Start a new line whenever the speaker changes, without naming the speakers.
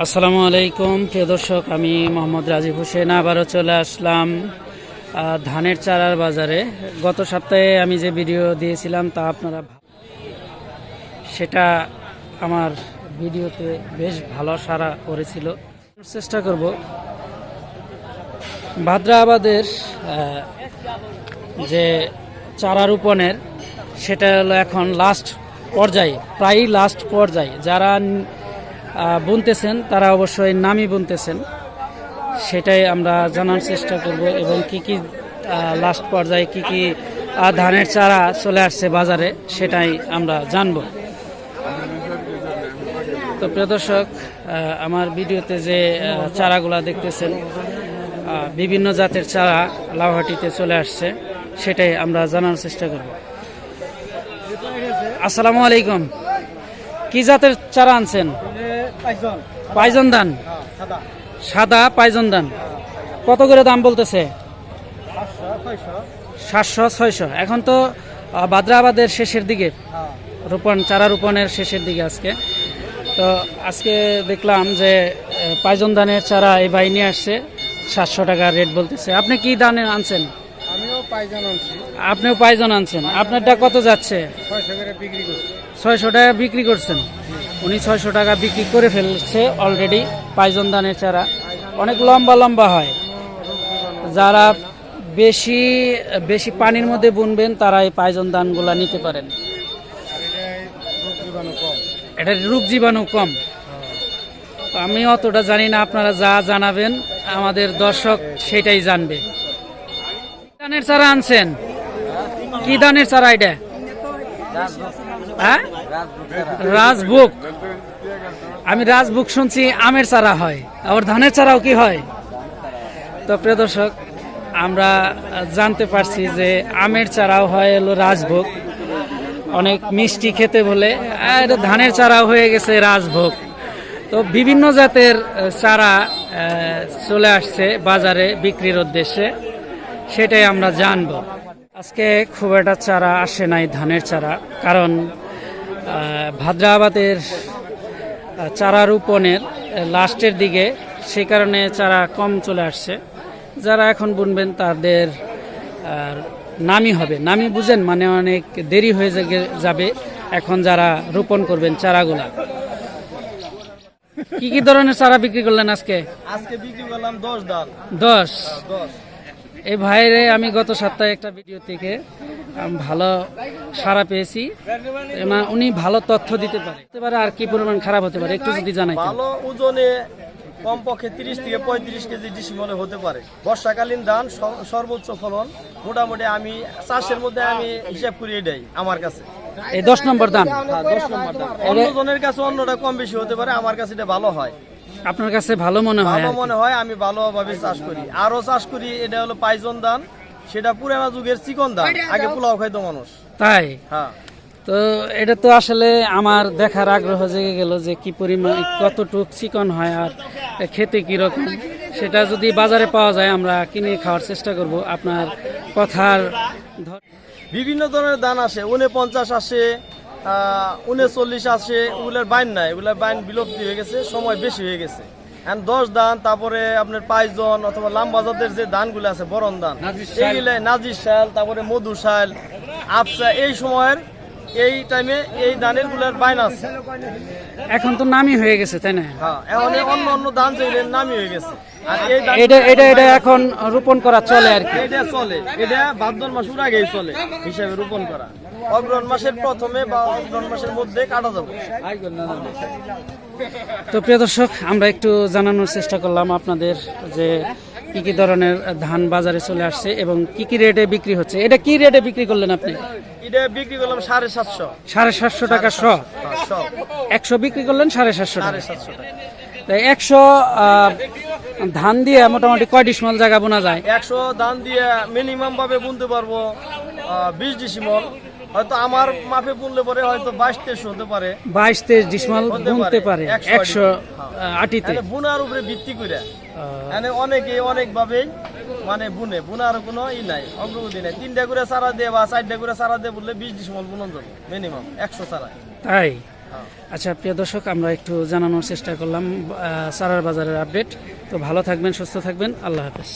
আসসালামু আলাইকুম, প্রিয় দর্শক, আমি মোহাম্মদ রাজীব হোসেন। আবারও চলে আসলাম ধানের চারার বাজারে। গত সপ্তাহে আমি যে ভিডিও দিয়েছিলাম তা আপনারা সেটা আমার ভিডিওতে বেশ ভালো সারা করেছিল। চেষ্টা করব। ভাদ্রাবাদের যে চারা রোপণের, সেটা হলো এখন লাস্ট পর্যায়ে প্রায় লাস্ট পর্যায়ে। যারা বুনতেছেন, তারা অবশ্যই নামই বুনতেছেন। সেটাই আমরা জানার চেষ্টা করব এবং কি কি লাস্ট পর্যায়ে কি কি ধানের চারা চলে আসছে বাজারে, সেটাই আমরা জানব। তো প্রিয় দর্শক আমার ভিডিওতে যে চারাগুলা দেখতেছেন বিভিন্ন জাতের চারা লাউহাটিতে চলে আসছে, সেটাই আমরা জানার চেষ্টা করব। আসসালামু আলাইকুম। কি জাতের চারা আনছেন? পাইজন। ধান? সাদা। পাইজন ধান। কত করে দাম বলতেছে? সাতশো ছয়শো। এখন তো আহ, ভাদ্রাবাদের শেষের দিকে। রোপণ চারা রোপণের শেষের দিকে আজকে। তো আজকে দেখলাম যে পাইজন ধানের চারা এই ভাই নিয়ে আসছে। সাতশো টাকা রেট বলতেছে। আপনি কি ধানে আনছেন? আপনিও পাইজন আনছেন। আপনারটা কত যাচ্ছে?
ছয়শো
টাকা বিক্রি করছেন। উনি ছয়শো টাকা বিক্রি করে ফেলছে অলরেডি পাইজন ধানের চারা। অনেক লম্বা লম্বা হয়। যারা বেশি বেশি পানির মধ্যে বুনবেন তারা এই পাইজন ধানগুলা নিতে পারেন। এটা রোগ জীবাণু কম। আমি অতটা জানি না আপনারা যা জানাবেন আমাদের দর্শক সেটাই জানবে। ধানের চারা আনছেন? কি ধানের চারা এটা? হ্যাঁ? রাজভোগ। আমি রাজভোগ শুনছি, আমের চারা হয়। আবার ধানের চারাও কি হয়? তো প্রিয় দর্শক, আমরা জানতে পারছি যে আমের চারাও হয় হলো রাজভোগ। অনেক মিষ্টি খেতে বলে আর ধানের চারাও হয়ে গেছে রাজভোগ। তো বিভিন্ন জাতের চারা চলে আসছে বাজারে বিক্রির উদ্দেশ্যে। সেটাই আমরা জানব। আজকে খুব একটা চারা আসে নাই ধানের চারা। কারণ ভাদ্রাবাদের চারা রোপণের লাস্টের দিকে সেই কারণে চারা কম চলে আসছে। যারা এখন বুনবেন তাদের নামি হবে। নামি বুঝেন মানে অনেক দেরি হয়ে যাবে এখন যারা রোপণ করবেন চারাগুলা। কি কি ধরনের চারা বিক্রি করলেন আজকে?
আজকে বিক্রি করলাম দশ ডাল।
দশ?
দশ।
এই ভাইরে আমি গত সপ্তাহে একটা ভিডিও থেকে ভালো সারা পেয়েছি। উনি ভালো তথ্য দিতে পারে। হতে পারে আর কি পরিমাণ খারাপ হতে পারে একটু যদি জানাই
ভালো ওজনে কমপক্ষে তিরিশ থেকে পঁয়ত্রিশ কেজি ডিসিমলে হতে পারে। বর্ষাকালীন ধান সর্বোচ্চ ফলন মোটামুটি আমি চাষের মধ্যে আমি হিসাব করিয়ে দেয় আমার কাছে।
এই দশ নম্বর দাম
হ্যাঁ, দশ নম্বর ধান। অন্য জনের কাছে অন্যটা কম বেশি হতে পারে আমার কাছে এটা ভালো হয়।
আপনার কাছে ভালো মনে হয়
ভালো মনে হয় আমি ভালোভাবে চাষ করি। আরও চাষ করি এটা হলো পাইজন ধান সেটা পুরানা যুগের চিকন ধান আগে পোলাও খাইতো মানুষ।
তাই?
হ্যাঁ।
তো এটা তো আসলে আমার দেখার আগ্রহ জেগে গেল যে কি পরিমাণ কতটুক চিকন হয় আর খেতে কীরকম সেটা যদি বাজারে পাওয়া যায় আমরা কিনে খাওয়ার চেষ্টা করব আপনার কথার
বিভিন্ন ধরনের ধান আসে উনে পঞ্চাশ আসে উনচল্লিশ আসে ওগুলোর বাইন নাই ওগুলোর বাইন বিলুপ্তি হয়ে গেছে সময় বেশি হয়ে গেছে। এখন দশ দান তারপরে আপনার পাইজন অথবা লামবাজাদের যে ধানগুলো আছে বরণ দান এইগুলো নাজির শাল তারপরে মধু শাল আফসা এই সময়ের এই টাইমে এই ধানেরগুলার বাইন আছে।
এখন তো নামই হয়ে গেছে তাই না?
হ্যাঁ এখন অন্য অন্য ধান যেগুলো নামি হয়ে গেছে। আর এই
এটা এটা এটা এখন রোপণ করা চলে আর কি।
এটা চলে। এটা ভাদ্র মাস উড় আগেই চলে হিসাবে রোপণ করা। অগ্রহণ মাসের প্রথমে বা অগ্রহণ মাসের মধ্যে কাটা যাবে।
তো প্রিয় দর্শক আমরা একটু জানানোর চেষ্টা করলাম আপনাদের যে কি কি ধরনের ধান বাজারে চলে আসছে এবং কি কি রেটে বিক্রি হচ্ছে? এটা কি রেটে বিক্রি করলেন আপনি?
এটা বিক্রি করলাম সাড়ে সাতশো।
সাড়ে সাতশো টাকা শ
হ্যাঁ,
একশো বিক্রি করলেন সাড়ে সাতশো টাকা।
সাড়ে সাতশো টাকা।
তাই একশো ধান দিয়ে মোটামুটি কয় ডিসমাল জায়গা বোনা যায়?
একশো ধান দিয়ে মিনিমাম ভাবে বুনতে পারব বিশ ডিসিমল। হয়তো আমার মাপে বুনলে পরে হয়তো বাইশ তেইশ হতে পারে।
বাইশ তেইশ ডিসমাল বুনতে
পারে,
পারে
100
একশো আটিতে।
বুনার উপরে ভিত্তি করে। মানে অনেকে অনেকভাবেই মানে বুনে। বুনার কোনো ই নাই অগ্রগতি নাই। তিনটা করে চারা দিয়ে বা চারটা করে চারা দিয়ে বললে বিশ ডিসিমল বুনন যাবে মিনিমাম একশো চারা।
তাই? আচ্ছা প্রিয় দর্শক আমরা একটু জানানোর চেষ্টা করলাম চারার বাজারের আপডেট তো ভালো থাকবেন সুস্থ থাকবেন। আল্লাহ হাফেজ।